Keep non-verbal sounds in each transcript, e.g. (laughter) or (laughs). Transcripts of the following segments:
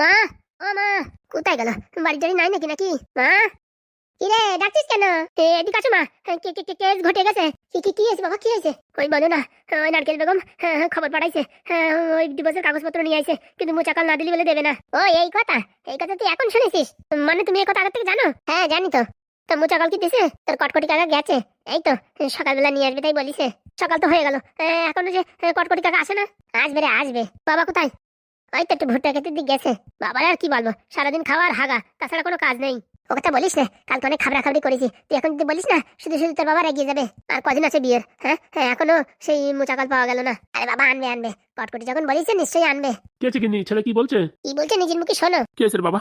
মা ও মা কোথায় গেল? বাড়ি টাড়ি নাই নাকি নাকি? মা? কিরে ডাকছিস কেন? এদিকে আছো মা। হ্যাঁ, কি কি কেস ঘটে গেছে? কি কি কি হয়েছে বাবা? কি হয়েছে? ওই বলো না। ওই নারকেল বেগম হ্যাঁ, হ্যাঁ, খবর পাঠাইছে। ওই ডিভোর্সের কাগজপত্র নিয়ে আইছে কিন্তু মুচাকাল না দিলি বলে দেবে না। ও এই কথা? এই কথা তুই এখন শুনেছিস? মানে তুমি এই কথা আগে থেকে জানো? হ্যাঁ জানি তো। তো মুচাকাল কি দিছে? তোর কটকটি কাকা গেছে? এই তো সকালবেলা নিয়ে আসবে তাই বলিছে। সকাল তো হয়ে গেল। এখনও যে কটকটি কাকা আসে না? আসবে রে আসবে। বাবা কোথায়? ওই তো একটু ভুট্টা খেতে দিক গেছে। বাবার আর কি বলব? সারাদিন খাওয়া আর হাগা তাছাড়া কোনো কাজ নেই। ও কথা বলিস না কালকে অনেক খাবরা খাবরি করেছি। তুই এখন যদি বলিস না শুধু শুধু তোর এগিয়ে যাবে। আর কদিন আছে বিয়ের হ্যাঁ? হ্যাঁ এখনও সেই মোচাকাল পাওয়া গেল না। আরে বাবা আনবে আনবে। কটকটি যখন বলিস নিশ্চয়ই আনবে। কে আছে কিনি ছেলে কি বলছে? কি বলছে নিজের মুখে শোনো। কে আছে বাবা?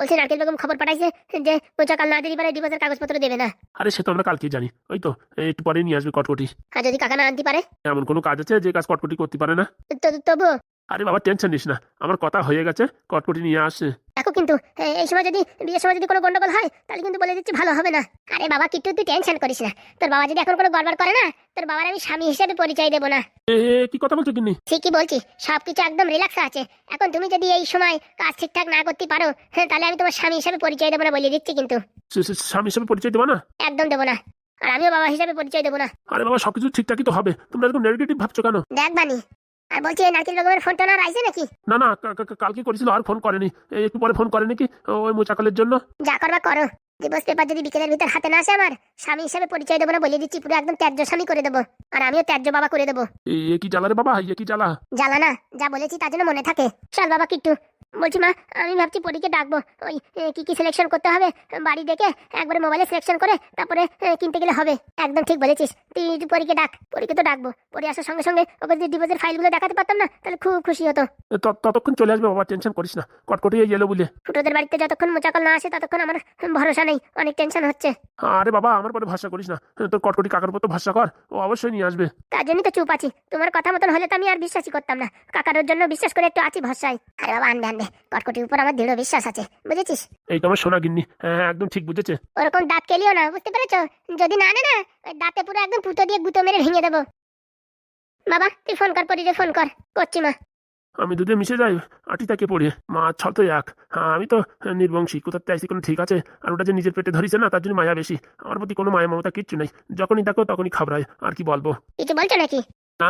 বলছে নারকেল বেগম খবর পাঠাইছে যে মোচাকাল না দিলি পারে ডিভোর্সের কাগজপত্র দেবে না। আরে সে তো আমরা কালকেই জানি। ওই তো একটু পরে নিয়ে আসবে কটকটি। আর যদি কাকা না আনতে পারে? এমন কোনো কাজ আছে যে কাজ কটকটি করতে পারে না? তো- তবুও আরে বাবা টেনশন নিস না। আমার কথা হয়ে গেছে কটকটি নিয়ে আসছে দেখো কিন্তু এই সময় যদি বিয়ের সময় যদি কোনো গন্ডগোল হয় তাহলে কিন্তু বলে দিচ্ছি ভালো হবে না। আরে বাবা কিট্টু তুই টেনশন করিস না। তোর বাবা যদি এখন কোনো গড়বড় করে না তোর বাবার আমি স্বামী হিসেবে পরিচয় দেবো না। এ এ, কি কথা বলছো কিন্নি ঠিকই বলছি সবকিছু একদম রিল্যাক্স আছে। এখন তুমি যদি এই সময় কাজ ঠিকঠাক না করতে পারো হ্যাঁ তাহলে আমি তোমার স্বামী হিসেবে পরিচয় দেবো না বলে দিচ্ছি কিন্তু। সে- সে- স্বামী হিসেবে পরিচয় দেবো না? একদম দেবো না। আর আমিও বাবা হিসেবে পরিচয় দেবো না। আরে বাবা সবকিছু ঠিকঠাকই তো হবে। তোমরা এরকম নেগেটিভ ভাবছ কেন? দেখ বানি আর বলছি এই নারকেল বেগমের ফোনটা না আইছে নাকি? না না কা- কা- কালকে করেছিল আর ফোন করেনি। এই একটু পরে ফোন করেনি কি? ওই মোচাকালের জন্য। যা করবা করো। দিবস পেপার যদি বিকেলের ভিতর হাতে না আসে আমার স্বামী হিসেবে পরিচয় দেবো না বলে দিচ্ছি পুরো একদম ত্যায্য স্বামী করে দেবো। আর আমিও ত্যায্য বাবা করে দেবো। এ এ কি জ্বালা রে বাবা? এ কি জ্বালা? জ্বালা না যা বলেছি তার জন্য মনে থাকে। চল বাবা কিট্টু। বলছি মা আমি ভাবছি পরীকে ডাকবো। ওই কি কি সিলেকশন করতে হবে? বাড়ি দেখে একবারে মোবাইলে সিলেকশন করে তারপরে কিনতে গেলে হবে। একদম ঠিক বলেছিস। তুই পরীকে ডাক পরীকে তো ডাকবো। পরে আসার সঙ্গে সঙ্গে ওকে যদি ডিভোর্সের ফাইলগুলো দেখাতে পারতাম না তাহলে খুব খুশি হতো। ততক্ষণ চলে আসবে বাবা টেনশন করিস না। কটকটি এলো বলে। ফুটোদের বাড়িতে যতক্ষণ মোচাকল না আসে ততক্ষণ আমার ভরসা নেই। অনেক টেনশন হচ্ছে। আরে বাবা আমার পরে ভাষা করিস না। তোর কটকটি কাকার উপর তো ভাষা কর। ও অবশ্যই নিয়ে আসবে। তার জন্যই তো চুপ আছি। তোমার কথা মতন হলে তো আমি আর বিশ্বাসই করতাম না। কাকার জন্য বিশ্বাস করে একটু আছি ভরসায়। আরে বাবা আনবে আনবে। কটকটির উপর আমার দৃঢ় বিশ্বাস আছে বুঝেছিস? এই তো আমার সোনা গিন্নি হ্যাঁ একদম ঠিক বুঝেছে। ওরকম দাঁত কেলিও না বুঝতে পেরেছ? যদি না না ওই দাঁতে পুরো একদম পুতো দিয়ে গুঁতো মেরে ভেঙে দেবো। বাবা তুই ফোন কর পরি ফোন কর। করছি মা। আমি দুধে মিশে যাই আটি তাকে পড়ে মা ছল তো এক। হ্যাঁ আমি তো নির্বংশী কোথাতে আইসি কোনো ঠিক আছে? আর ওটা যে নিজের পেটে ধরিছে না তার জন্য মায়া বেশি। আমার প্রতি কোনো মায়া মমতা কিচ্ছু নেই। যখনই দেখো তখনই খাবরায় আর কি বলব? কিছু বলছো নাকি?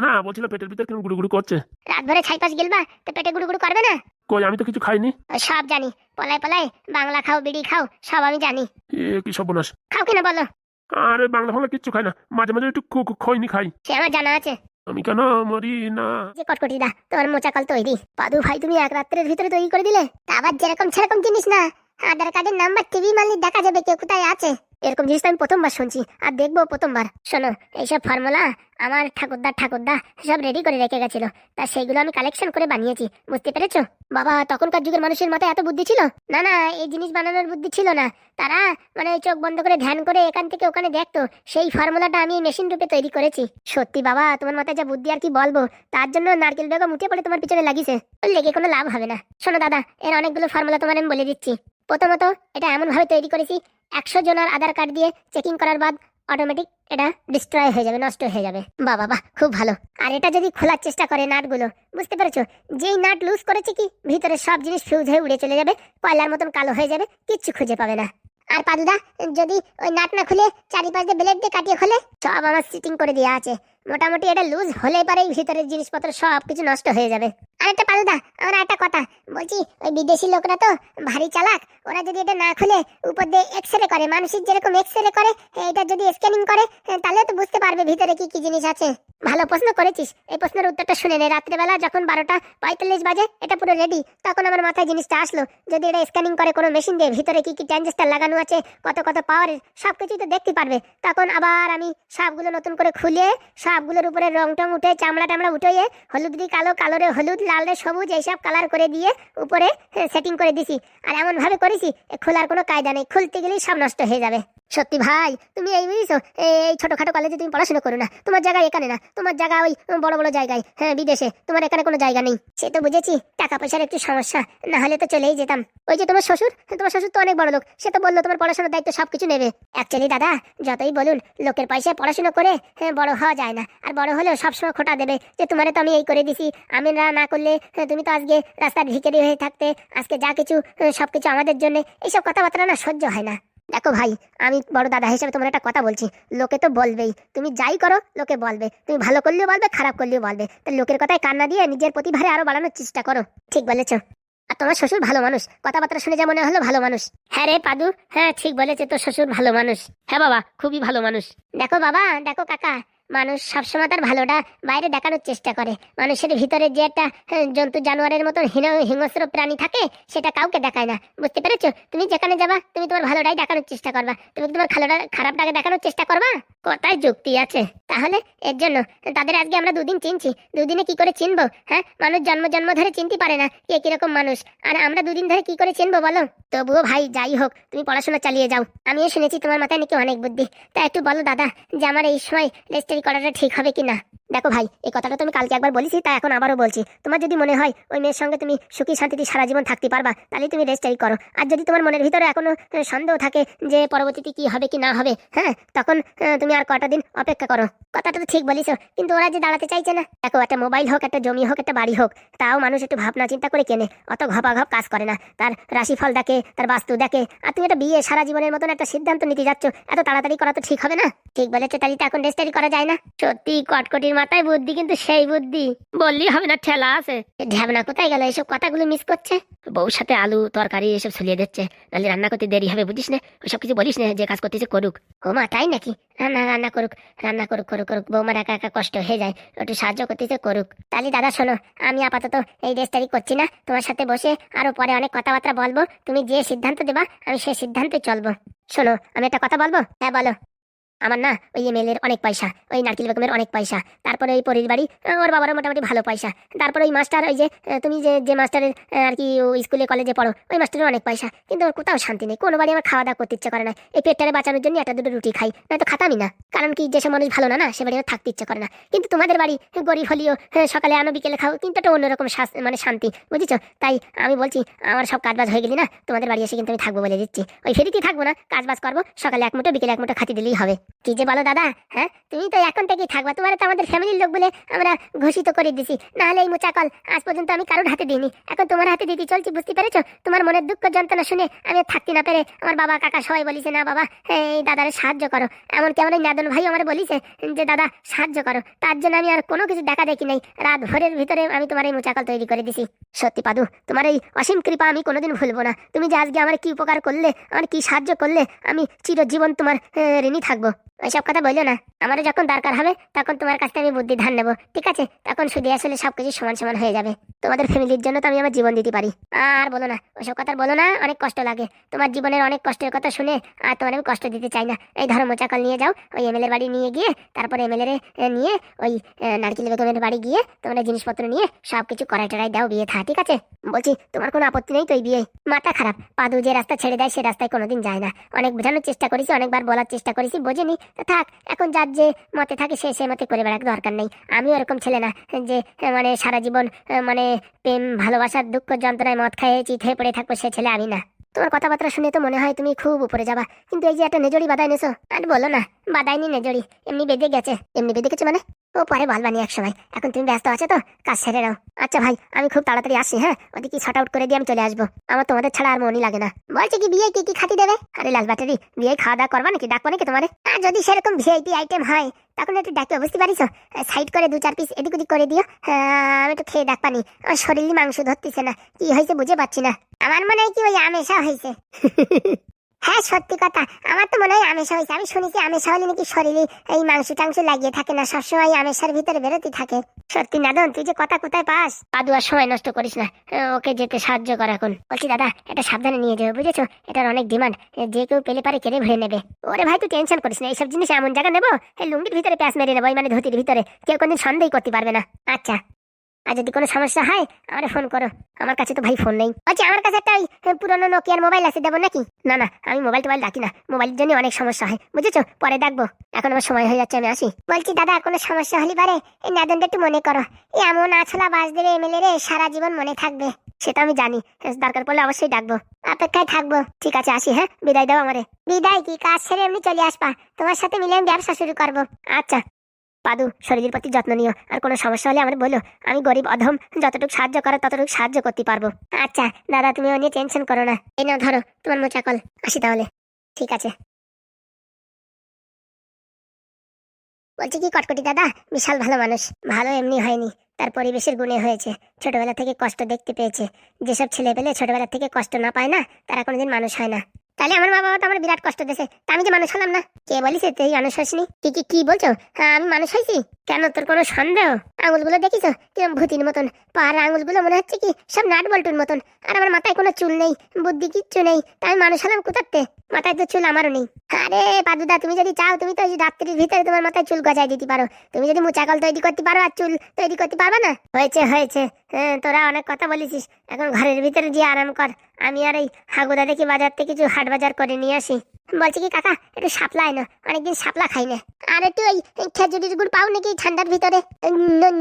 না না বলছিল পেটের ভিতর কেন গুড়ু গুড়ু করছে। রাত ভরে ছাই পাশ গেলবা? তো পেটে গুড়ু গুড়ু করবে না? কই আমি তো কিছু খাইনি। সব জানি। পলাই পলাই বাংলা খাও বিড়ি খাও সব আমি জানি। এ কি সর্বনাশ। খাও কিনা বলো? আরে বাংলা ফাংলা কিচ্ছু খাই না। মাঝে মাঝে একটু খো- খো- খৈনি খাই। সে আমার জানা আছে। আমি কেন মরি না? যে কটকটি দা তোমার মোচাকল তৈরি। পাদু ভাই তুমি এক রাত্রের ভিতরে তৈরি করে দিলে? আবার যেরকম সেরকম জিনিস না। আধার কার্ডের নাম্বার টিভি মারলে দেখা যাবে কেউ কোথায় আছে। এরকম জিনিস তো আমি প্রথমবার শুনছি। আর দেখব প্রথমবার। শোনো, এইসব ফর্মুলা আমার ঠাকুরদা ঠাকুরদা সব রেডি করে রেখে গেছিল। তা সেগুলো আমি কালেকশন করে বানিয়েছি। বুঝতে পেরেছ? বাবা, তখনকার যুগের মানুষের মাথায় এত বুদ্ধি ছিল? না না, এই জিনিস বানানোর বুদ্ধি ছিল না। তারা মানে চোখ বন্ধ করে ধ্যান করে এখান থেকে ওখানে দেখতো। সেই ফর্মুলাটা আমি মেশিন রূপে তৈরি করেছি। সত্যি বাবা, তোমার মাথায় যা বুদ্ধি আর কি বলব, তার জন্য নারকেল বেগম উঠে পড়ে তোমার পিছনে লাগিয়েছে। লেগে কোনো লাভ হবে না। শোনো দাদা, এর অনেকগুলো ফর্মুলা তোমার আমি বলে দিচ্ছি। প্রথমত, এটা এমন ভাবে তৈরি করেছি একশো জনের আধার কার্ড দিয়ে চেকিং করার বাদ অটোমেটিক এটা ডিস্ট্রয় হয়ে যাবে, নষ্ট হয়ে যাবে। বা বাবা খুব ভালো। আর এটা যদি খোলার চেষ্টা করে নাটগুলো, বুঝতে পেরেছ? যেই নাট লুজ করেছে কি, ভিতরে সব জিনিস ফিউজ হয়ে উড়ে চলে যাবে, কয়লার মতন কালো হয়ে যাবে, কিচ্ছু খুঁজে পাবে না। আর পাদুদা, যদি ওই নাট না খুলে চারিপাশ দিয়ে ব্লেড দিয়ে কাটিয়ে খোলে, সব আমার সিটিং করে দেওয়া আছে। মোটামুটি এটা লুজ হলে পারে ভিতরের জিনিসপত্র সব কিছু নষ্ট হয়ে যাবে। আর একটা পাদুদা আমার একটা কথা, বলছি, ওই বিদেশি লোকরা তো ভারী চালাক, ওরা যদি এটা না খুলে, উপর দিয়ে এক্স রে করে, মানুষের যেরকম এক্স রে করে এটা যদি স্ক্যানিং করে তাহলে তো বুঝতে পারবে ভিতরে কি কি জিনিস আছে। ভালো প্রশ্ন করেছিস, এই প্রশ্নের উত্তরটা শুনে নে, রাত্রেবেলা যখন বারোটা পঁয়তাল্লিশ বাজে, এটা পুরো রেডি তখন আমার মাথায় জিনিসটা আসলো, যদি এটা স্ক্যানিং করে কোনো মেশিন দিয়ে, ভিতরে কি কি ট্রানজিস্টার লাগানো আছে, কত কত পাওয়ারের সব কিছুই তো দেখতে পারবে, তখন আবার আমি সবগুলো নতুন করে খুলে সবগুলোর উপরে রং টং উঠে, চামড়া টামড়া উঠে হলুদ দিয়ে কালো কালো রে হলুদ লাল রে সবুজ, এইসব কালার করে দিয়ে উপরে সেটিং করে দিছি। আর এমন ভাবে করেছি খোলার কোনো কায়দা নেই, খুলতে গেলেই সব নষ্ট হয়ে যাবে। সত্যি ভাই তুমি এই বুঝছ? এই ছোটখাটো কলেজে তুমি পড়াশোনা করো না। তোমার জায়গা এখানে না। তোমার জায়গা ওই বড় বড় জায়গায় হ্যাঁ বিদেশে। তোমার এখানে কোনো জায়গা নেই। সে তো বুঝেছি টাকা পয়সার একটু সমস্যা। না হলে তো চলেই যেতাম। ওই যে তোমার শ্বশুর তোমার শ্বশুর তো অনেক বড় লোক। সে তো বলল তোমার পড়াশোনার দায়িত্ব সবকিছু নেবে। অ্যাকচুয়ালি দাদা যতই বলুন লোকের পয়সায় পড়াশোনা করে হ্যাঁ, বড় হওয়া যায় না। আর বড় হলেও সবসময় খোটা দেবে যে তোমারে তো আমি এই করে দিছি। আমি না না করলে হ্যাঁ, তুমি তো আজকে রাস্তার ভিখারি হয়ে থাকতে আজকে যা কিছু হ্যাঁ, সবকিছু আমাদের জন্য এইসব কথাবার্তা না সহ্য হয় না। দেখো ভাই, আমি বড় দাদা হিসেবে তোমার একটা কথা বলছি। লোকে তো বলবেই। তুমি যাই করো, লোকে বলবে। তুমি ভালো করলেও বলবে, খারাপ করলেও বলবে। তা লোকের কথায় কান্না দিয়ে নিজের প্রতিভারে আরও বাড়ানোর চেষ্টা করো। ঠিক বলেছ। আর তোমার শ্বশুর ভালো মানুষ। কথাবার্তা শুনে যা মনে হলো ভালো মানুষ। হ্যাঁ রে পাদু হ্যাঁ ঠিক বলেছে তোর শ্বশুর ভালো মানুষ। হ্যাঁ বাবা, খুবই ভালো মানুষ। দেখো বাবা, দেখো কাকা। মানুষ সবসময় তার ভালোটা বাইরে দেখানোর চেষ্টা করে। মানুষের ভিতরে যে একটা হ্যাঁ, জন্তু জানোয়ারের মতন হীন হিংস্র প্রাণী থাকে সেটা কাউকে দেখায় না। বুঝতে পেরেছ? তুমি যেখানে যাবা তুমি তোমার ভালোটাই দেখানোর চেষ্টা করবা। তুমি তোমার ভালোটা খারাপটাকে দেখানোর চেষ্টা করবা? কোথায় যুক্তি আছে। তাহলে এর জন্য তাদের আজকে আমরা দুদিন চিনছি। দুদিনে কি করে চিনবো? হ্যাঁ মানুষ জন্ম জন্ম ধরে চিনতে পারে না কে কীরকম মানুষ। আর আমরা দুদিন ধরে কি করে চিনবো বলো? তবুও ভাই যাই হোক তুমি পড়াশোনা চালিয়ে যাও। আমিও শুনেছি তোমার মাথায় নাকি অনেক বুদ্ধি। তা একটু বলো দাদা যে আমার এই সময় রেজিস্ট্রি করাটা ঠিক হবে কি না? দেখো ভাই, এই কথাটা তুমি কালকে একবার বলেছি, তা এখন আবারও বলছি। তোমার যদি মনে হয় ওই মেয়ের সঙ্গে তুমি সুখী শান্তিতে সারা জীবন থাকতে পারবা, তাহলে তুমি রেজিস্ট্রি করো। আর যদি তোমার মনের ভিতরে এখনও সন্দেহ থাকে যে পরবর্তীতে কি হবে কি না হবে হ্যাঁ তখন তুমি আর কটা দিন অপেক্ষা করো। কথাটা তো ঠিক বলিস কিন্তু ওরা যে দাঁড়াতে চাইছে না। দেখো, একটা মোবাইল হোক, একটা জমি হোক, একটা বাড়ি হোক, তাও মানুষ একটু ভাবনা চিন্তা করে কেনে, অত ঘপাঘপ কাজ করে না। তার রাশিফল দেখে, তার বাস্তু দেখে, আর তুমি একটা বিয়ে সারা জীবনের মতন একটা সিদ্ধান্ত নিতে যাচ্ছ, এত তাড়াতাড়ি করা তো ঠিক হবে না? ঠিক বলেছ, তাহলে তো এখন রেজিস্ট্রি করা যায়। না? সত্যি কটকটির মাথায় বুদ্ধি কিন্তু সেই বুদ্ধি। বললি হবে না ঠেলা আছে। ঢ্যাবনা কোথায় গেল? এইসব কথাগুলো মিস করছে? বউর সাথে আলু তরকারি এসব ছলিয়ে দিচ্ছে। নাহলে রান্না করতে দেরি হবে বুঝিস না? ওসব কিছু বলিস না যে কাজ করতেছে করুক। ও মা তাই নাকি? রান্না রান্না করুক রান্না করুক করুক করুক। বৌমার একা একা কষ্ট হয়ে যায় একটু সাহায্য করতেছে করুক। তাহলে দাদা শোনো আমি আপাতত এই রেজিস্টারি করছি না। তোমার সাথে বসে আরও পরে অনেক কথাবার্তা বলব। তুমি যে সিদ্ধান্ত দেবা আমি সেই সিদ্ধান্তে চলবো। শোনো আমি একটা কথা বলব? হ্যাঁ বলো। আমার না ওই এমএলএর অনেক পয়সা ওই নারকেল বেগমের অনেক পয়সা তারপরে ওই পরির বাড়ি ওর বাবারও মোটামুটি ভালো পয়সা তারপরে ওই মাস্টার ওই যে তুমি যে যে মাস্টারের আর কি স্কুলে কলেজে পড়ো ওই মাস্টারের অনেক পয়সা কিন্তু ওর কোথাও শান্তি নেই কোনো বাড়ি আমার খাওয়া দাওয়া করতে ইচ্ছে করে না এই পেটটারে বাঁচানোর জন্য একটা দুটো রুটি খাই না তো খাতামই না কারণ কি যেসব মানুষ ভালো না না সে বাড়ি আমার থাকতে ইচ্ছে করে না কিন্তু তোমাদের বাড়ি গরিব হলেও হ্যাঁ, সকালে আনো বিকেলে খাও কিন্তু একটা অন্যরকম মানে শান্তি বুঝেছ? তাই আমি বলছি আমার সব কাজবাজ হয়ে গেলি না তোমাদের বাড়ি এসে কিন্তু আমি থাকব বলে দিচ্ছি ওই ফেরিতেই থাকব না কাজবাজ করব সকালে এক মুঠো বিকেলে এক মুঠো খাতি দিলেই হবে। কি যে বলো দাদা হ্যাঁ? তুমি তো এখন থেকেই থাকবা তোমার তো আমাদের ফ্যামিলির লোক বলে আমরা ঘোষিত করে দিছি। নাহলে এই মোচাকল আজ পর্যন্ত আমি কারোর হাতে দিইনি। এখন তোমার হাতে দিতে চলছি বুঝতে পেরেছ? তোমার মনের দুঃখ যন্ত্রণা শুনে আমি থাকতে না পেরে আমার বাবা কাকা সবাই বলিছে না বাবা হ্যাঁ, এই দাদারে সাহায্য করো। এমনকি আমার এই নাদন ভাই আমার বলিছে যে দাদা সাহায্য করো। তার জন্য আমি আর কোনো কিছু দেখা দেখি নাই। রাত ভোরের ভিতরে আমি তোমার এই মোচাকল তৈরি করে দিছি। সত্যি পাদু তোমার এই অসীম কৃপা আমি কোনোদিন ভুলবো না। তুমি যে আজকে আমার কি উপকার করলে আমার কি সাহায্য করলে আমি চিরজীবন তোমার ঋণী থাকব। ওইসব কথা বলল না। আমার যখন দরকার হবে, তখন তোমার কাছ থেকে আমি বুদ্ধি ধান নেব, ঠিক আছে? তখন শুধু আসলে সবকিছু সমান সমান হয়ে যাবে। তোমাদের ফ্যামিলির জন্য তো আমি আমার জীবন দিতে পারি। আর বলো না, ওসব কথা বলো না, অনেক কষ্ট লাগে। তোমার জীবনের অনেক কষ্টের কথা শুনে আর তোমার আমি কষ্ট দিতে চাই না। এই ধরো মোচাকল নিয়ে যাও, ওই এমএলএর বাড়ি নিয়ে গিয়ে, তারপরে এমএলএ নিয়ে ওই নারকেল বেগমের বাড়ি গিয়ে তোমরা জিনিসপত্র নিয়ে সব কিছু কড়াই টড়াই দাও, বিয়ে থা, ঠিক আছে? বলছি, তোমার কোনো আপত্তি নেই তো এই বিয়ে মাথা খারাপ। পাদু যে রাস্তা ছেড়ে দেয়, সে রাস্তায় কোনোদিন যায় না। অনেক বোঝানোর চেষ্টা করেছি, অনেকবার বলার চেষ্টা করেছি, বোঝেনি। তা থাক, এখন যার যে মতে থাকে সে সে মতে করে বেড়াক, দরকার নেই। আমি এরকম ছেলে না, যে মানে সারা জীবন মানে প্রেম ভালোবাসার দুঃখ, যন্ত্রণায় মদ খাইয়ে চিঠে পড়ে থাকব সে ছেলে আমি না। তোমার কথাবার্তা শুনে তো মনে হয় তুমি খুব উপরে যাবা। কিন্তু এই যে একটা নেজড়ি বাদায় নেছো, আর বলো না বাদায়নি নেজড়ি, এমনি বেঁধে গেছে, এমনি বেঁধে গেছে মানে? ও, পরে বলবানি এক সময় এখন তুমি ব্যস্ত আছো তো, কাজ সেরে নাও। আচ্ছা ভাই, আমি খুব তাড়াতাড়ি আসি হ্যাঁ? ওদিকে শর্ট আউট করে দিয়ে আমি চলে আসব। আমার তোমাদের ছাড়া আর মনই লাগে না। বলছে কি বিয়ে কি কি খাতি দেবে? আরে লাল ব্যাটারি বিয়ে খাওয়া দাওয়া করবা নাকি? ডাকবো নাকি তোমারে? আর যদি সেরকম ভিআইপি আইটেম হয়, তখন একটু ডাকবে বুঝতে পারিস? সাইড করে দু চার পিস এদিক ওদিক করে দিও। আমি একটু খেয়ে ডাকবানি। আমার শরীরে মাংস ধরতেছে না। কি হয়েছে বুঝে পাচ্ছি না। আমার মনে হয় কি ওই আমেশা হয়েছে। (laughs) হ্যাঁ সত্যি কথা। আমার তো মনে হয় আমেশা হয়েছে। আমি শুনেছি আমেশা হলে নাকি শরীরে এই মাংস টাংস লাগিয়ে থাকে না, সবসময় আমেশার ভিতরে বেরোতে থাকে। সত্যি নাদন, তুই যে কথা কোথায় পাস? পাদু আর সময় নষ্ট করিস না। ওকে যেতে সাহায্য কর এখন। বলছি, দাদা, এটা সাবধানে নিয়ে যাবে বুঝেছ? এটার অনেক ডিমান্ড। যে কেউ পেলে পারে কেড়ে ভরে নেবে। ওরে ভাই, তুই টেনশন করিস না। এইসব জিনিস এমন জায়গা নেব? লুঙ্গির ভিতরে প্যাঁচ মেরে নেব মানে ধুতির ভিতরে। কেউ কোনদিন সন্দেহ করতে পারবে না। আচ্ছা। আর যদি কোনো সমস্যা হয়, আমার ফোন করো। আমার কাছে তো ভাই ফোন নেই। বলছি আমার কাছে একটা ওই পুরনো নোকিয়ার মোবাইল আছে, দেবো নাকি? না না, আমি মোবাইল টোবাইল রাখি না। মোবাইলের জন্য অনেক সমস্যা হয়, বুঝেছ? পরে ডাকবো এখন আমার সময় হয়ে যাচ্ছে, আমি আসি। বলছি, দাদা, কোনো সমস্যা হলে পারে? এই নাদনটা একটু মনে করো। এমন আছলা বাস দেবে এমএলএ রে, সারা জীবন মনে থাকবে। সেটা আমি জানি দরকার পড়লে অবশ্যই ডাকবো। অপেক্ষায় থাকব। ঠিক আছে, আসি হ্যাঁ বিদায় দাও আমারে। বিদায় কি? কাজ সেরে এমনি চলে আসবা। তোমার সাথে মিলে আমি ব্যবসা শুরু করব। আচ্ছা। পাদু, শরীরের প্রতি যত্ন নিও। আর কোনো সমস্যা হলে আমার বলো। আমি গরিব, অধম, যতটুকু সাহায্য করার ততটুকু সাহায্য করতে পারব। আচ্ছা দাদা, তুমি ও নিয়ে টেনশন করো না। এই নাও, ধরো, তোমার মোচা কল। আসি তাহলে। ঠিক আছে। বলছি কি, কটকটি দাদা? বিশাল ভালো মানুষ। ভালো এমনি হয়নি। তার পরিবেশের গুণে হয়েছে। ছোটবেলা থেকে কষ্ট দেখতে পেয়েছে। যেসব ছেলে পেলে ছোটবেলা থেকে কষ্ট না পায় না, তারা কোনোদিন মানুষ হয় না। তাহলে আমার বাবা তো আমার বিরাট কষ্ট দিয়েছে। তা আমি যে মানুষ হলাম না। কে বলিস তুই মানুষ হসনি কি কি বলছো? হ্যাঁ আমি মানুষ হয়েছি। কেন তোর কোনো সন্দেহ? আঙুলগুলো দেখিস? কিরম ভূতির মতন। পাহাড় আঙুলগুলো মনে হচ্ছে কি সব নাট বল্টুর মতন। আর আমার মাথায় কোনো চুল নেই, বুদ্ধি কিচ্ছু নেই। তাই মানুষ হলাম কোথাতে মাথায় তো চুল আমারও নেই। আরে পাদুদা, তুমি যদি চাও, তুমি তো রাত্রির ভিতরে তোমার মাথায় চুল গজাই দিতে পারো। তুমি যদি মুচাকল তৈরি করতে পারো আর চুল তৈরি করতে পারবে না? হয়েছে হয়েছে। হ্যাঁ তোরা অনেক কথা বলেছিস। এখন ঘরের ভিতরে গিয়ে আরাম কর। আমি আর এই হাগুদা দেখি বাজার থেকে কিছু হাট বাজার করে নিয়ে আসি। বলছি কি কাকা একটু সাপলা এনো অনেকদিন সাপলা খাই না আর একটু ওই খেজুরির গুড় পাও নাকি ঠান্ডার ভিতরে?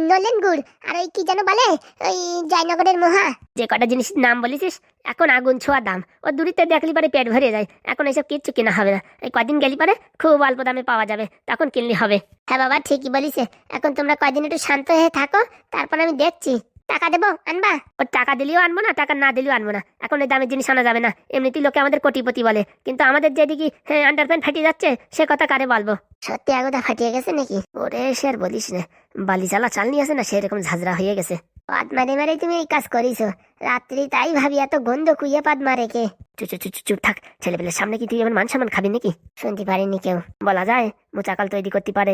নলেন গুড়। আর ওই কি যেন বলে ওই জয়নগরের মহা। যে কটা জিনিস নাম বলেছিস এখন আগুন ছোঁয়া দাম। ও দূরিতে দেখলি পরে পেট ভরে যায় এখন এসব কিচ্ছু কেনা হবে না। এই কদিন গেলি পরে খুব অল্প দামে পাওয়া যাবে তখন কিনলে হবে। হ্যাঁ বাবা ঠিকই বলিছে। এখন তোমরা কয়দিন একটু শান্ত হয়ে থাকো তারপর আমি দেখছি। টাকা দেবো আনবা? ও টাকা দিলেও আনব না টাকা না দিলেও আনব না। এখন ওই দামের জিনিস আনা যাবে না। এমনিতেই লোকে আমাদের কোটিপতি বলে। কিন্তু আমাদের যেদিকে আন্ডার প্যান্ট ফাটিয়ে যাচ্ছে সে কথা কারে বলব? সত্যি আগোদা ফাটিয়ে গেছে নাকি? ওরে সে আর বলিস না। বালি চালা চাল নিয়ে আসে না সেরকম ঝাঁঝরা হয়ে গেছে। পাদ মারে মারে তুমি এই কাজ করিছো। রাত্রি তাই ভাবি এত গন্ধ কুইয়ে পাদ মারে কে চুপ থাক ছেলেপেলের সামনে কি তুই এমন মান সম্মান খাবি নাকি? শুনতে পারিনি কেউ। বলা যায় মোচাকাল তৈরি করতে পারে।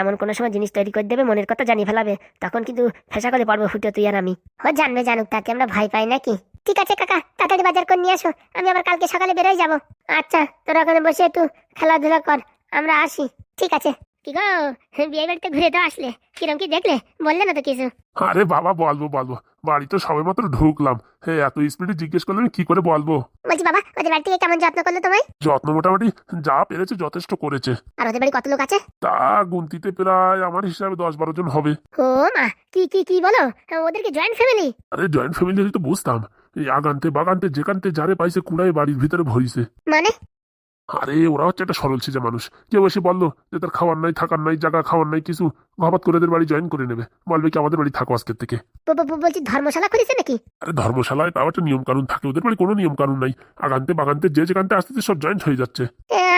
এমন কোনো সময় জিনিস তৈরি করে দেবে মনের কথা জানিয়ে ফেলাবে। তখন কিন্তু ফেসা করে পারব ফুটে তুই আর আমি। ও জানবে জানুক তাকে আমরা ভয় পাই নাকি? ঠিক আছে কাকা তাড়াতাড়ি বাজার করে নিয়ে আসো। আমি আবার কালকে সকালে বেরোয় যাব। আচ্ছা তোরা ওখানে বসে একটু খেলাধুলা কর আমরা আসি। ঠিক আছে। কি গো? বিয়ে বাড়িতে ঘুরে তো আসলে। কিরম কি দেখলে? বললে না তো কিছু। আরে বাবা বলব বলব। বাড়ি তো সবে মাত্র ঢুকলাম। হে এত স্পিডে জিজ্ঞেস করলে আমি কি করে বলব? বলছি বাবা ওদের বাড়ি থেকে কেমন যত্ন করল তোমায়? যত্ন মোটামুটি যা পেরেছে যথেষ্ট করেছে। আর ওদের বাড়ি কত লোক আছে? তা গুনতিতে প্রায় আমার হিসাবে দশ বারো জন হবে। ও মা কি কি কি বলো? ওদের কি জয়েন্ট ফ্যামিলি আরে জয়েন্ট ফ্যামিলি তো বুঝতাম। এই আগানতে বাগানতে যেখানতে যারে পাইছে কুড়াই বাড়ির ভিতরে ভরিছে। মানে? আরে ওরা হচ্ছে একটা সরল ছিজে মানুষ। কেউ এসে বলল যে তার খাওয়ার নাই থাকার নাই জায়গা খাওয়ার নাই কিছু। ঘপাত করে এদের বাড়ি জয়েন করে নেবে। বলবে কি আমাদের বাড়ি থাকো আজকের থেকে। বলছি ধর্মশালা খুলেছে নাকি? আরে ধর্মশালায় তাও একটা নিয়ম কানুন থাকে। ওদের বাড়ি কোনো নিয়ম কানুন নাই। আগানতে বাগানতে যে যেখানতে আসতে সব জয়েন্ট হয়ে যাচ্ছে।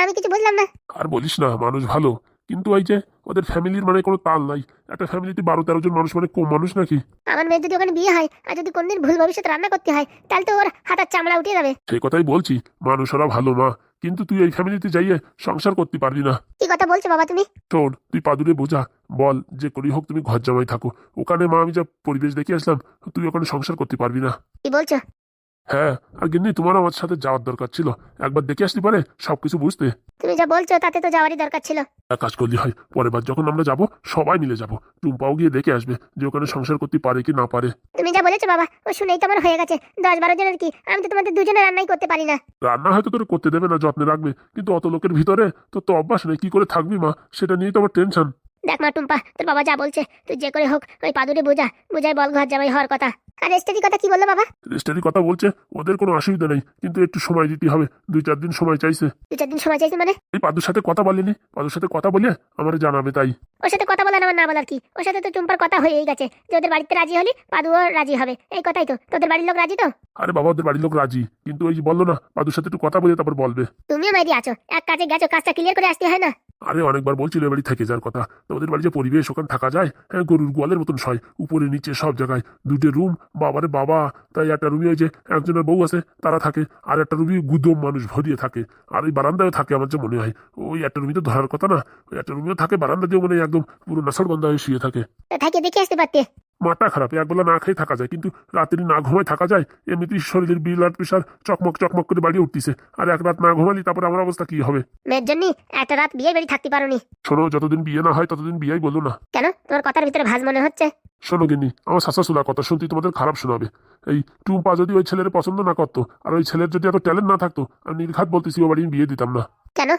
আমি কিছু বুঝলাম না। আর বলিস না মানুষ ভালো। কিন্তু ওই যে ওদের ফ্যামিলির মানে কোনো তাল নাই। একটা ফ্যামিলিতে বারো তেরো জন মানুষ মানে কম মানুষ নাকি? আমার মেয়ের যদি ওখানে বিয়ে হয় আর যদি কোনদিন ভুল ভবিষ্যৎ রান্না করতে হয় তাহলে তো ওর হাতার চামড়া উঠে যাবে। সেই কথাই বলছি মানুষ ওরা ভালো মা। কিন্তু তুই এই ফ্যামিলিতে যাইয়ে সংসার করতে পারবি না। কি কথা বলছো বাবা তুমি? শোন তুই পাদুরে বোঝা বল যে করি হোক তুমি ঘর জামাই থাকো। ওখানে মা আমি যা পরিবেশ দেখে আসলাম তুই ওখানে সংসার করতে পারবি না। কি বলছো? হ্যাঁ আর গিন্নি তোমার আমার সাথে যাওয়ার দরকার ছিল। একবার দেখে আসতে পারে সবকিছু বুঝতে। তুমি যা বলছো তাতে তো যাওয়ারই দরকার ছিল। এক কাজ করলে হয় পরের বার যখন আমরা যাব সবাই মিলে যাব। টুম্পাও গিয়ে দেখে আসবে যে ওখানে সংসার করতে পারে কি না পারে। তুমি যা বলেছ বাবা ও শুনেই তো আমার হয়ে গেছে। দশ বারো জনের কি? আমি তো তোমাদের দুজনে রান্নাই করতে পারি না। রান্না হয়তো তোর করতে দেবে না যত্নে রাখবে। কিন্তু অত লোকের ভিতরে তোর তো অভ্যাস নেই কি করে থাকবি মা? সেটা নিয়ে তো আমার টেনশন দেখ মা টুম্পা তোর বাবা যা বলছে তুই যে করে হোক ওই পাদুরে বোঝা বুঝাই বল ঘর জামাই হওয়ার কথা। আর রেস্টারি কথা কি বলল বাবা? রেজিস্টারি কথা বলছে ওদের কোনো অসুবিধা নেই কিন্তু একটু সময় দিতে হবে দুই চার দিন সময় চাইছে। দু চার দিন সময় চাইছে মানে? এই পাদুর সাথে কথা বলেনি পাদুর সাথে কথা বলে আমার জানাবে তাই। ওর সাথে কথা বলার আমার না বলার কি? ওর সাথে তো টুম্পার কথা হয়েই গেছে যে ওদের বাড়িতে রাজি হলি পাদুও রাজি হবে এই কথাই তো। তোদের বাড়ির লোক রাজি তো? আরে বাবা ওদের বাড়ির লোক রাজি কিন্তু ওই বলল না পাদুর সাথে একটু কথা বলে তারপর বলবে। তুমিও মাইরি আছো এক কাজে গেছো কাজটা ক্লিয়ার করে আসতে হয় না? আরে অনেকবার বলছিল বাড়ি থেকে যার কথা। তোমাদের বাড়ি যে পরিবেশ, ওখানে থাকা যায়? হ্যাঁ গরুর গোয়ালের মতন সয়। উপরে, নিচে, সব জায়গায়। দুটো রুম, বাবারে বাবা। তাই একটা রুমে ওই যে একজনের বউ আছে, তারা থাকে। আর একটা রুমে গুদম মানুষ ভরিয়ে থাকে। আর ওই বারান্দায় থাকে, আমার যে মনে হয়। ওই একটা রুমে তো ধরার কথা না। ওই একটা রুমেও থাকে বারান্দা দিয়ে মনে একদম পুরো নাসার গন্ধা হয়ে শুয়ে থাকে। থাকে দেখে আসতে পারতে। মাথা খারাপ একবেলা না খেয়ে থাকা যায় কিন্তু রাত্রি না ঘুমায় থাকা যায় এমনিতেই শরীরের ব্লাড প্রেশার চকমক চকমক করে বাড়িয়ে উঠতেছে আর এক রাত না ঘুমালি তারপর আমার অবস্থা কি হবে? মেয়ের জন্য একটা রাত বিয়ে বাড়ি থাকতে পারোনি। শোনো যতদিন বিয়ে না হয় ততদিন বিয়েই বলো না। কেন? তোমার কথার ভিতরে ভাজ মনে হচ্ছে? শোনো গিন্নি আমার শাসাসুলা কথা শুনতে তোমাদের খারাপ শোনাবে। এই টুম্পা যদি ওই ছেলের পছন্দ না করতো আর ওই ছেলের যদি এত ট্যালেন্ট না থাকতো আমি নির্ঘাত বলতেছি ও বাড়ি বিয়ে দিতাম না। কেন?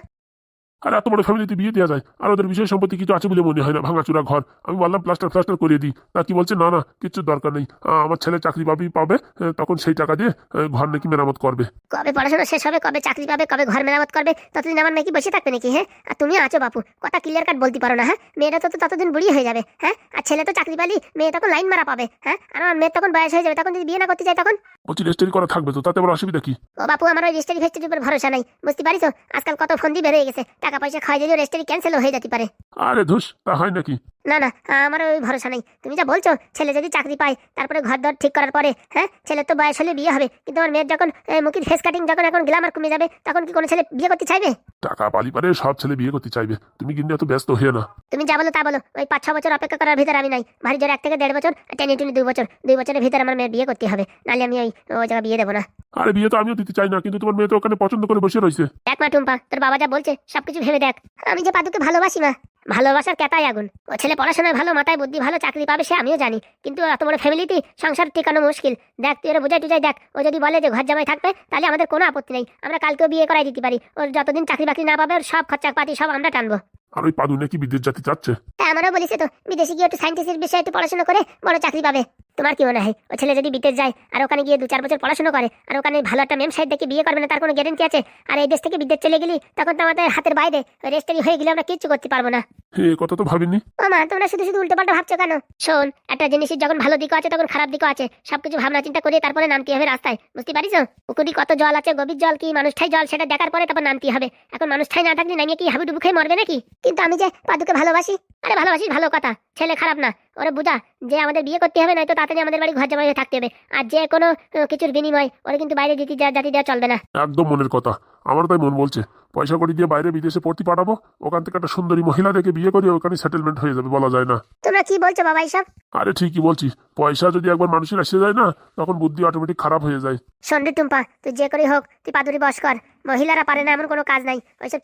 আর এত বড় ফ্যামিলিতে বিয়ে দেওয়া যায়? আর ওদের বিষয় সম্পত্তি কিছু আছে বলে মনে হয় না। ভাঙাচুরা ঘর। আমি বললাম প্লাস্টার প্লাস্টার করিয়ে দিই। তা কি বলছে? না না, কিচ্ছু দরকার নেই। আমার ছেলে চাকরি পাবি পাবে তখন সেই টাকা দিয়ে ঘর নাকি মেরামত করবে। কবে পড়াশোনা শেষ হবে, কবে চাকরি পাবে, কবে ঘর মেরামত করবে, ততদিন আমার নাকি বসে থাকবে নাকি হ্যাঁ? আর তুমি আছো বাপু, কথা ক্লিয়ার কাট বলতে পারো না হ্যাঁ? মেয়েটা তো ততদিন বুড়ি হয়ে যাবে হ্যাঁ? আর ছেলে তো চাকরি পালি, মেয়ে তখন লাইন মারা পাবে হ্যাঁ? আর আমার মেয়ের তখন বয়স হয়ে যাবে, তখন যদি বিয়ে না করতে চাই তখন? বলছি রেজিস্ট্রি করা থাকবে তো তাতে আমার অসুবিধা কি? ও বাপু আমার ওই রেজিস্ট্রি ফেস্ট্রির উপর ভরসা নাই। বুঝতে পারিস আজকাল কত ফোন দিয়ে হয়ে গেছে। টাকা পয়সা খাওয়া দিলেও রেজিস্ট্রি ক্যান্সেল হয়ে যেতে পারে। আরে ধুস তা হয় নাকি? না না আমার ওই ভরসা নেই। তুমি যা বলছো ছেলে যদি চাকরি পায় তারপরে ঘর দর ঠিক করার পরে হ্যাঁ ছেলের তো বয়স হলে বিয়ে হবে কিন্তু আমার মেয়ের যখন মুখের ফেস কাটিং যখন এখন গ্লামার কমে যাবে তখন কি কোনো ছেলে বিয়ে করতে চাইবে? টাকা পালি পারে সব ছেলে বিয়ে করতে চাইবে। তুমি কিন্তু এত ব্যস্ত হয়ে না। তুমি যা বলো তা বলো ওই পাঁচ ছ বছর অপেক্ষা করার ভিতরে আমি নাই। ভারী জোর এক থেকে দেড় বছর টেনে টুনি দুই বছর দুই বছরের ভিতরে আমার মেয়ের বিয়ে করতে হবে নাহলে আমি ওই ওই জায়গায় বিয়ে দেবো না। আরে বিয়ে তো আমিও দিতে চাই না কিন্তু তোমার মেয়ে তো ওখানে পছন্দ করে বসে রয়েছে। দেখ মা টুম্পা তোর বাবা যা বলছে সবকিছু ভেবে দেখ। আমি যে পাদুকে ভালোবাসি মা। ভালোবাসার কেতাই আগুন। ও ছেলে পড়াশোনায় ভালো, মাথায় বুদ্ধি ভালো, চাকরি পাবে সে, আমিও জানি। কিন্তু এত বড় ফ্যামিলিতে সংসার টিকানো মুশকিল। দেখ, তুই ওরা বুঝাই টুজাই দেখ, ও যদি বলে যে ঘর জামাই থাকবে, তাহলে আমাদের কোনো আপত্তি নেই। আমরা কালকেও বিয়ে করাই দিতে পারি। ওর যতদিন চাকরি বাকরি না পাবে, ওর সব খরচা পাতি সব আমরা টানবো। আর ওই পাদু নাকি বিদেশ জাতি চাচ্ছে আমারও বলেছে তো, বিদেশে গিয়ে একটু সায়েন্টিস্টের বিষয়ে একটু পড়াশোনা করে বড় চাকরি পাবে। তোমার কি মনে হয়? ও ছেলে যদি বিদেশ যায় আর ওখানে গিয়ে দু চার বছর পড়াশোনা করে আর ওখানে ভালো একটা মেম সাইড দেখে বিয়ে করবে না, তার কোনো গ্যারেন্টি আছে? আর এই দেশ থেকে বিদেশ চলে গেলি, তখন তো আমাদের হাতের বাইরে রেস্টারি হয়ে গেলে আমরা কিচ্ছু করতে পারব না। এ কথা তো ভাবিনি। ও মা তোমরা শুধু শুধু ভাবছ কেন? শোন একটা জিনিসের যখন ভালো দিকও আছে তখন খারাপ দিকও আছে। সবকিছু ভাবনা চিন্তা করে তারপরে নামতে হবে রাস্তায়? বুঝতে পারিস? পুকুরি কত জল আছে গভীর জল কি মানুষটাই জল সেটা দেখার পরে তারপর নামতে হবে? এখন মানুষটাই না থাকলে নামিয়ে কি হাবুডুবু খেয়ে মরবে নাকি? কিন্তু আমি যে পাদুকে ভালোবাসি আরে ভালোবাসিস ভালো কথা। ছেলে খারাপ না। ওরে বুঝা যে আমাদের বিয়ে করতে হবে নয়তো তাড়াতাড়ি আমাদের বাড়ি ঘর জামাই হয়ে থাকতে হবে। আর যে কোনো কিছুর বিনিময় ওরা কিন্তু বাইরে দিতে যা জাতি দেওয়া চলবে না। একদম মনের কথা। আমার তাই মন বলছে। পয়সা করে দিয়ে বাইরে বিদেশে পড়তে পাঠাবো ওখান থেকে একটা সুন্দরী মহিলা দেখে বিয়ে করি ওখানে সেটেলমেন্ট হয়ে যাবে বলা যায় না। তোমরা কি বলছো বাবা এইসব আরে ঠিকই বলছি পয়সা যদি একবার মানুষের এসে যায় না তখন বুদ্ধি অটোমেটিক খারাপ হয়ে যায়। সন্ডে টুম্পা তুই যে করে হোক তুই পাদুরি বস কর। মহিলারা পারে না, এমন কোনো কাজ নাই। ওইসব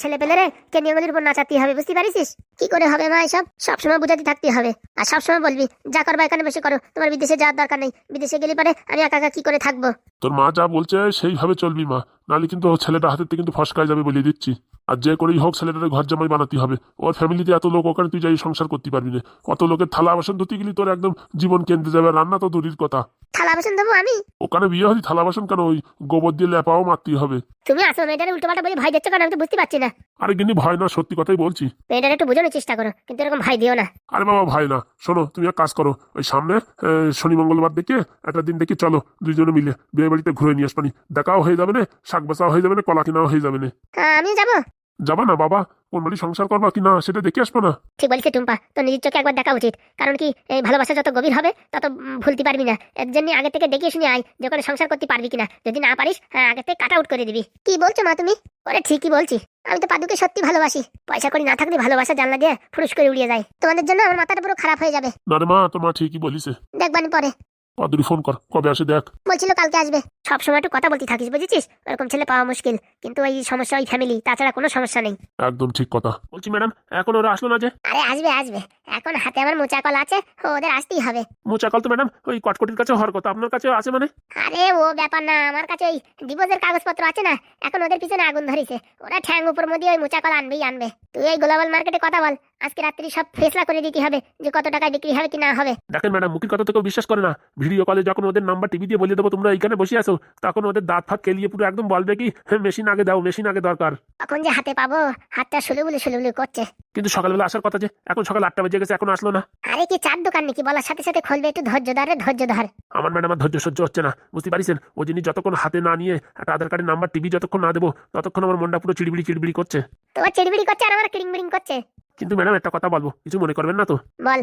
কে নিয়মের উপর নাচাতে হবে, বুঝতে পারিস কি করে হবে মা এসব? সবসময় বুঝাতে থাকতে হবে। আর সবসময় বলবি, যা করবা এখানে বসে করো, তোমার বিদেশে যাওয়ার দরকার নেই। বিদেশে গেলে পারে আমি একা একা কি করে থাকব? তোর মা যা বলছে সেইভাবে চলবি মা, নাহলে কিন্তু ছেলেটা হাতের থেকে কিন্তু ফসকায় যাবে বলে দিচ্ছি। আর যে করেই হোক ছেলেটার ঘর জামাই বানাতে হবে। ওর ফ্যামিলিতে এত লোক ওখানে তুই যাই সংসার করতে পারবি না। কত লোকের থালা বাসন ধুতে গেলি তোর একদম জীবন কেন্দ্রে যাবে রান্না তো দূরের কথা। থালা বাসন দেবো আমি? ওখানে বিয়ে হলি থালা বাসন কেন? ওই গোবর দিয়ে লেপাও মারতেই হবে। তুমি আসো মেয়েটারে উল্টো পাল্টা বলে ভয় দিচ্ছ কেন? আমি তো বুঝতে পারছি না। আরে কিন্তু ভয় না সত্যি কথাই বলছি। মেয়েটারে একটু বোঝানোর চেষ্টা করো কিন্তু এরকম ভয় দিও না। আরে বাবা ভাই না। শোনো তুমি এক কাজ করো ওই সামনে শনি মঙ্গলবার দেখে একটা দিন দেখে চলো দুইজনে মিলে। বিয়ে বাড়িতে ঘুরে নিয়ে আসবানি। দেখাও হয়ে যাবে না শাক বাসাও হয়ে যাবে না কলা কিনাও হয়ে যাবে না। আমিও যাব? যাবা না বাবা কোন বাড়ি সংসার করবা কি না সেটা দেখে আসব না। ঠিক বলছে টুম্পা তো নিজের চোখে একবার দেখা উচিত কারণ কি এই ভালোবাসা যত গভীর হবে তত ভুলতে পারবি না। এর জন্য আগে থেকে দেখে শুনে আয় যে ওখানে সংসার করতে পারবি কিনা। যদি না পারিস হ্যাঁ আগে থেকে কাট আউট করে দিবি। কি বলছো মা তুমি? ওরে ঠিকই বলছি। আমি তো পাদুকে সত্যি ভালোবাসি। পয়সা করি না থাকলে ভালোবাসা জানলা দিয়ে ফুরুস করে উড়িয়ে যায়। তোমাদের জন্য আমার মাথাটা পুরো খারাপ হয়ে যাবে। না রে মা মা ঠিকই বলিছে। দেখবানি পরে। পাদুরি ফোন কর কবে আসে দেখ। বলছিল কালকে আসবে। সব সময় একটু কথা বলতে থাকিস বুঝেছিস? ওরকম ছেলে পাওয়া মুশকিল। কিন্তু ওই সমস্যা ওই ফ্যামিলি তাছাড়া কোনো সমস্যা নেই। একদম ঠিক কথা। বলছি ম্যাডাম এখন ওরা আসলো না যে? আরে আসবে আসবে। এখন হাতে আমার মোচা কল আছে ওদের আসতেই হবে। মোচাকল তো ম্যাডাম ওই কটকটির কাছে হওয়ার কথা। আপনার কাছেও আছে মানে? আরে ও ব্যাপার না আমার কাছে ওই ডিভোর্সের কাগজপত্র আছে না। এখন ওদের পিছনে আগুন ধরেছে। ওরা ঠ্যাং উপর মধ্যে ওই মোচা কল আনবেই আনবে। তুই এই গ্লোবাল মার্কেটে কথা বল। আজকে রাত্রি সব ফেসলা করে দিতে হবে যে কত টাকায় বিক্রি হবে কি না হবে। দেখেন ম্যাডাম মুখের কথা তো কেউ বিশ্বাস করে না। ভিডিও কলে যখন ওদের নাম্বার টিভি দিয়ে বলে দেবো তোমরা এইখানে বসে আছো তখন ওদের দাঁত ফাত কেলিয়ে পুরো একদম বলবে কি মেশিন আগে দাও মেশিন আগে দরকার। তখন যে হাতে পাবো হাতটা সুলুবুলু সুলুবুলু করছে। কিন্তু সকালবেলা আসার কথা যে এখন সকাল আটটা বেজে গেছে এখন আসলো না। আরে কি চার দোকান নাকি বলার সাথে সাথে খুলবে একটু ধৈর্য ধরে ধৈর্য ধর। আমার ম্যাডাম ধৈর্য সহ্য হচ্ছে না বুঝতে পারিছেন ওই জিনিস যতক্ষণ হাতে না নিয়ে একটা আধার কার্ডের নাম্বার টিভি যতক্ষণ না দেবো ততক্ষণ আমার মনটা পুরো চিড়বিড়ি চিড়বিড়ি করছে। তোমার চিড়বিড়ি করছে আর আমার কিড়িং বিড়িং করছে? কিন্তু ম্যাডাম একটা কথা বলব কিছু মনে করবেন না তো? বল।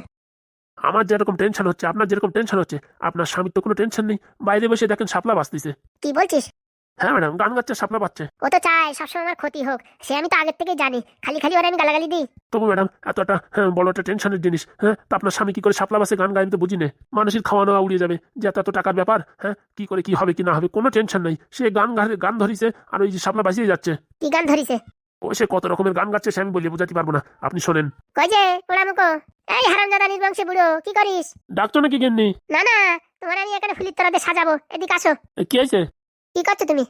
আমার যেরকম টেনশন হচ্ছে আপনার যেরকম টেনশন হচ্ছে আপনার স্বামীর তো কোনো টেনশন নেই। বাইরে বসে দেখেন শাপলা বাঁচতেছে। কি বলছিস? হ্যাঁ ম্যাডাম গান গাচ্ছে সাপলা পাচ্ছে ও তো চায় সবসময় আমার ক্ষতি হোক। সে আমি তো আগের থেকে জানি। খালি খালি ওরা আমি গালাগালি দিই। তবু ম্যাডাম এত একটা হ্যাঁ, বড় একটা টেনশনের জিনিস হ্যাঁ তা আপনার স্বামী কি করে সাপলা বাসে গান গায় আমি তো বুঝি না। মানুষের খাওয়া দাওয়া উড়িয়ে যাবে যে এত এত টাকার ব্যাপার হ্যাঁ কি করে কি হবে কি না হবে কোনো টেনশন নাই। সে গান গান ধরিছে আর ওই যে সাপলা বাজিয়ে যাচ্ছে। কি গান ধরিছে? ও সে কত রকমের গান গাচ্ছে সে আমি বোঝাতে পারব না। আপনি শোনেন। কই যে এই হারামজাদা নির্বংশী বুড়ো কি করিস? ডাকছো নাকি গেননি? না না তোমার আমি এখানে ফুলির সাজাবো এদিকে আসো। এ, কি হয়েছে? কি করছ তুমি?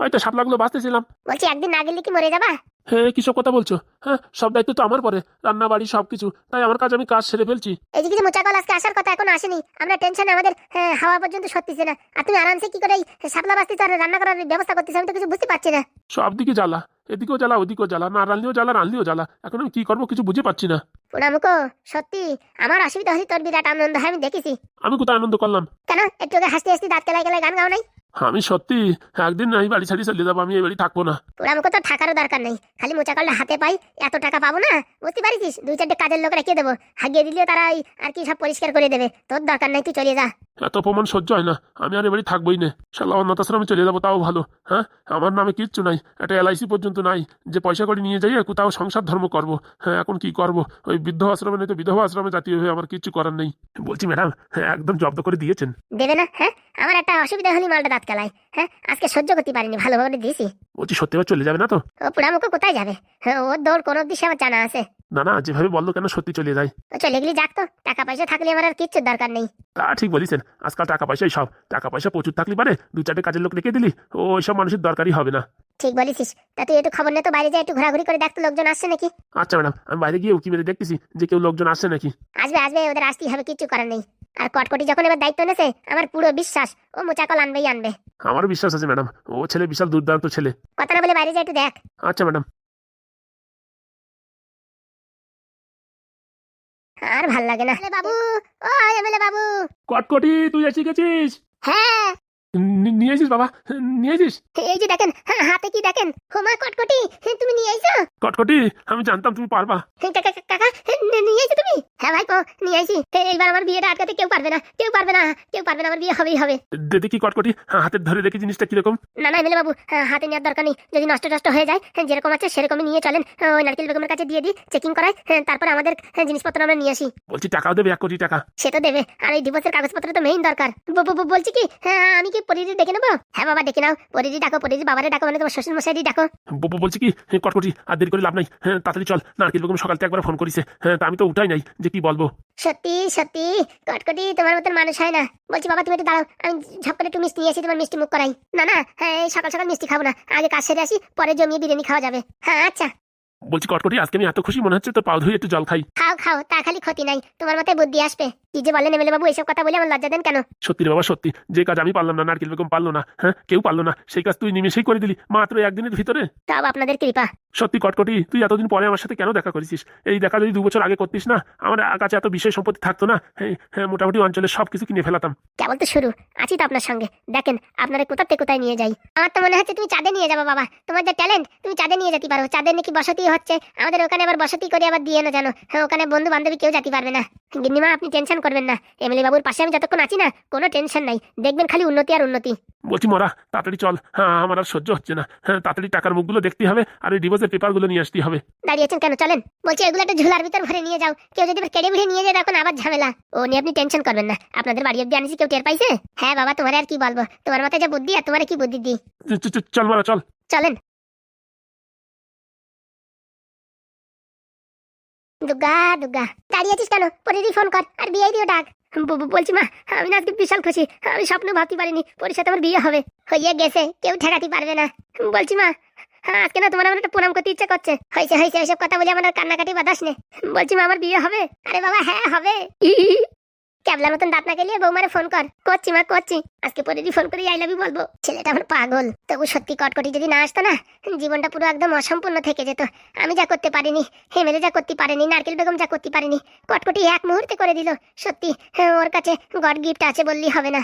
হয়তো সাপলাগুলো বাঁচতেছিলাম। বলছি একদিন না গেলে কি মরে যাবা? হ্যাঁ কিসব কথা বলছো? হ্যাঁ সব দায়িত্ব তো আমার পরে। রান্না বাড়ি সবকিছু। তাই আমার কাজ আমি কাজ সেরে ফেলছি। এই যে কিছু মোচাকল আজকে আসার কথা এখন আসেনি। আমরা টেনশন আমাদের হ্যাঁ, হাওয়া পর্যন্ত সত্যিছে না। আর তুমি আরামসে কি করে এই সাপলা বাস্তি আর রান্না করার ব্যবস্থা করতেছো আমি তো কিছু বুঝতে পারছি না। সব দিকে জ্বালা। এদিকেও জ্বালা ওদিকেও জ্বালা। না রানলেও জ্বালা রানলেও জ্বালা। এখন আমি কি করব কিছু বুঝে পাচ্ছি না। পোড়ামুখো সত্যি আমার অসুবিধা হলে তোর বিরাট আনন্দ হয় আমি দেখেছি। আমি কোথায় আনন্দ করলাম? কেন? একটু আগে হাসতে হাসতে দাঁত কেলায় কেলায় গান গাও নাই? আমি সত্যি একদিন না এই বাড়ি ছাড়ি চলে যাব আমি এই বাড়ি থাকব না। পোড়ামুখো তো থাকারও দরকার নেই। খালি মোচাকলটা হাতে পাই এত টাকা পাবো না? বুঝতে পারিস দুই চারটে কাজের লোক রেখে দেবো। হাগিয়ে দিলেও তারা ওই আর কি সব পরিষ্কার করে দেবে। তোর দরকার নাই তুই চলে যা। এত অপমান সহ্য হয় না। আমি আর এ বাড়ি থাকবোই না। শালা অনাথ আশ্রমে চলে যাব তাও ভালো। হ্যাঁ? আমার নামে কিচ্ছু নাই। একটা এলআইসি পর্যন্ত নাই। যে পয়সা করে নিয়ে যাই কোথাও সংসার ধর্ম করব। হ্যাঁ এখন কি করব? ওই বৃদ্ধ আশ্রমে নেই তো বিধবা আশ্রমে জাতীয় হয়ে আমার কিচ্ছু করার নেই। বলছি ম্যাডাম হ্যাঁ একদম জব্দ করে দিয়েছেন। দেবে না হ্যাঁ? আমার একটা অসুবিধা হলে মালটা দাঁত কেলায়। হ্যাঁ? আজকে সহ্য করতে পারিনি ভালোভাবে দিয়েছি। বলছি সত্যি এবার চলে যাবে না তো? পোড়ামুখো কোথায় যাবে? হ্যাঁ ওর দৌড় কোনো দিশে আমার জানা আছে। না না যেভাবে বলল কেন সত্যি চলে যায়? চলে গেলি যাক তো। টাকা পয়সা থাকলে আমার আর কিচ্ছু দরকার নেই। তা ঠিক বলেছেন। আজকাল টাকা পয়সাই সব। টাকা পয়সা প্রচুর থাকলে পারে দু চারটে কাজের লোক রেখে দিলি ও ওইসব মানুষের দরকারই হবে না। ঠিক বলেছিস। তা তুই একটু খবর নে তো বাইরে যা একটু ঘোরাঘুরি করে দেখ তো লোকজন আসছে নাকি। আচ্ছা ম্যাডাম আমি বাইরে গিয়ে উকি মেরে দেখতেছি যে কেউ লোকজন আসছে নাকি। আসবে আসবে ওদের আসতেই হবে কিচ্ছু করার নেই। আর কটকটি যখন এবার দায়িত্ব নেছে আমার পুরো বিশ্বাস ও মোচাকল আনবেই আনবে। আমারও বিশ্বাস আছে ম্যাডাম। ও ছেলে বিশাল দুর্দান্ত ছেলে। কথা না বলে বাইরে যাই একটু দেখ। আচ্ছা ম্যাডাম। আর ভালো লাগে না। বাবু ও এমএলএ বাবু। কটকটি তুই এসে গেছিস? হ্যাঁ। নিয়ে এসিস বাবা? নিয়ে এসিস এই যে দেখেন হাতে কি দেখেন? হোমা কটকটি তুমি নিয়ে আইছো কটকটি? আমি জানতাম তুমি পারবা। কাকা নিয়ে আইছো তুমি? হ্যাঁ ভাই নিয়ে আইছি এইবার আমার বিয়েটা আটকাতে কেউ পারবে না কেউ পারবে না কেউ পারবে না আমার বিয়ে হবেই হবে। দে দেখি কটকটি। হ্যাঁ, হাতে ধরে দেখি জিনিসটা কীরকম। না না এমএলএ বাবু হ্যাঁ, হাতে নেওয়ার দরকার নেই। যদি নষ্ট টষ্ট হয়ে যায় হ্যাঁ, যেরকম আছে সেরকমই নিয়ে চলেন। ওই নারকেল বেগমের কাছে দিয়ে দিই চেকিং করায় হ্যাঁ, তারপর আমাদের জিনিসপত্র আমরা নিয়ে আসি। বলছি টাকাও দেবে এক কোটি টাকা। সে তো দেবে। আর এই ডিভোর্সের কাগজপত্র তো মেইন দরকার। বলছি কি? হ্যাঁ আমি কি পরিদি ডেকে নেব? হ্যাঁ বাবা ডেকে নাও। পরিদি ডাকো পরিদি বাবারে ডাকো মানে তোমার শ্বশুর মশাই ডাকো। বলছি কি? হ্যাঁ, কটকটি আর দেরি করে লাভ নাই। হ্যাঁ তাড়াতাড়ি চল। নারকেল বেগম সকাল থেকে একবার ফোন করিছে। হ্যাঁ তা আমি তো উঠাই নাই। যে কি বলব? সত্যি সত্যি। কটকটি তোমার মতন মানুষ হয় না। বলছি বাবা তুমি একটু দাঁড়াও। আমি ঝপ করে একটু মিষ্টি নিয়ে আসি তোমার মিষ্টি মুখ করাই। না না হ্যাঁ সকাল সকাল মিষ্টি খাব না। আগে কাজ সেরে আসি পরে জমিয়ে বিরিয়ানি খাওয়া যাবে। হ্যাঁ আচ্ছা। বলছি কটকটি আজকে আমি এত খুশি মনে হচ্ছে তোর পাও ধুয়ে একটু জল খাই। খাও খাও তা খালি ক্ষতি নাই। তোমার মাথায় বুদ্ধি আসবে। কি যে বলেন এমএলএ বাবু এইসব কথা বলে আমার লজ্জা দেন কেন? সত্যি রে বাবা সত্যি। যে কাজ আমি পারলাম না নারকেল বেগম পারল না হ্যাঁ? কেউ পারল না। সেই কাজ তুই নিমেষেই করে দিলি মাত্র একদিনের ভিতরে। সব আপনাদের কৃপা। সত্যি কটকটি তুই এতদিন পরে আমার সাথে কেন দেখা করেছিস? এই দেখা যদি দু বছর আগে করতিস না আমার কাছে এত বিষয় সম্পত্তি থাকতো না হ্যাঁ হ্যাঁ মোটামুটি অঞ্চলে সব কিছু কিনে ফেলাতাম। কেবল তো শুরু। আছি তো আপনার সঙ্গে। দেখেন আপনারা কোথা থেকে কোথায় নিয়ে যাই। আমার তো মনে হচ্ছে তুমি চাঁদে নিয়ে যাব বাবা। তোমার যে ট্যালেন্ট তুমি চাঁদে নিয়ে যেতে পারো। চাঁদের নাকি বসতি হচ্ছে আমাদের ওখানে আবার বসতি করে আবার দিয়ে না জানো। হ্যাঁ ওখানে বন্ধু বান্ধবী কেউ যেতে পারবে না। গিন্নিমা আপনি টেনশন করবেন না। এমএলএ বাবুর পাশে আমি যতক্ষণ আছি না কোনো টেনশন নাই। দেখবেন খালি উন্নতি আর উন্নতি। বলছি মরা তাড়াতাড়ি চল। হ্যাঁ আমার আর সহ্য হচ্ছে না। হ্যাঁ তাড়াতাড়ি টাকার মুখগুলো দেখতে হবে আর ওই ডিভোর্সের পেপারগুলো নিয়ে আসতে হবে। দাঁড়িয়েছেন কেন? চলেন। বলছি এগুলো একটা ঝুলার ভিতর ভরে নিয়ে যাও। কেউ যদি কেড়ে ভিড়ে নিয়ে যায় তখন আবার ঝামেলা। ও নিয়ে আপনি টেনশন করবেন না। আপনাদের বাড়ি অব্দি আনিছি কেউ টের পাইছে? হ্যাঁ বাবা তোমার আর কি বলব? তোমার মাথায় যা বুদ্ধি আর তোমার কি বুদ্ধি চ- চল মারা চল। চলেন। দুর্গা দুগা। দাঁড়িয়ে আছিস কেন? পরিদি ফোন কর আর বিয়ে দিও ডাক। বলছি মা, আমি না আজকে বিশাল খুশি। আমি স্বপ্ন ভাবতে পারিনি, পরের সাথে আমার বিয়ে হবে। হইয়ে গেছে, কেউ ঠেকাতে পারবে না। বলছি মা হ্যাঁ আজকে না তোমার আমার একটা প্রণাম করতে ইচ্ছা করছে। হয়েছে হয়েছে এসব কথা বলে আমার কান্নাকাটি বাতাস নে। বলছি মা, আমার বিয়ে হবে? আরে বাবা হ্যাঁ হবে। ক্যাবলার মতন দাঁত না গেলিয়ে বৌমারে ফোন কর। করছি মা করছি। আজকে পরে ফোন করে আই লাভ বলব। ছেলেটা আমার পাগল। তবু সত্যি কটকটি যদি না আসতো না জীবনটা পুরো একদম অসম্পূর্ণ থেকে যেত। আমি যা করতে পারিনি হেমেলে যা করতে পারিনি নারকেল বেগম যা করতে পারিনি কটকটি এক মুহূর্তে করে দিল। সত্যি হ্যাঁ, ওর কাছে গড গিফট আছে বললেই হবে না।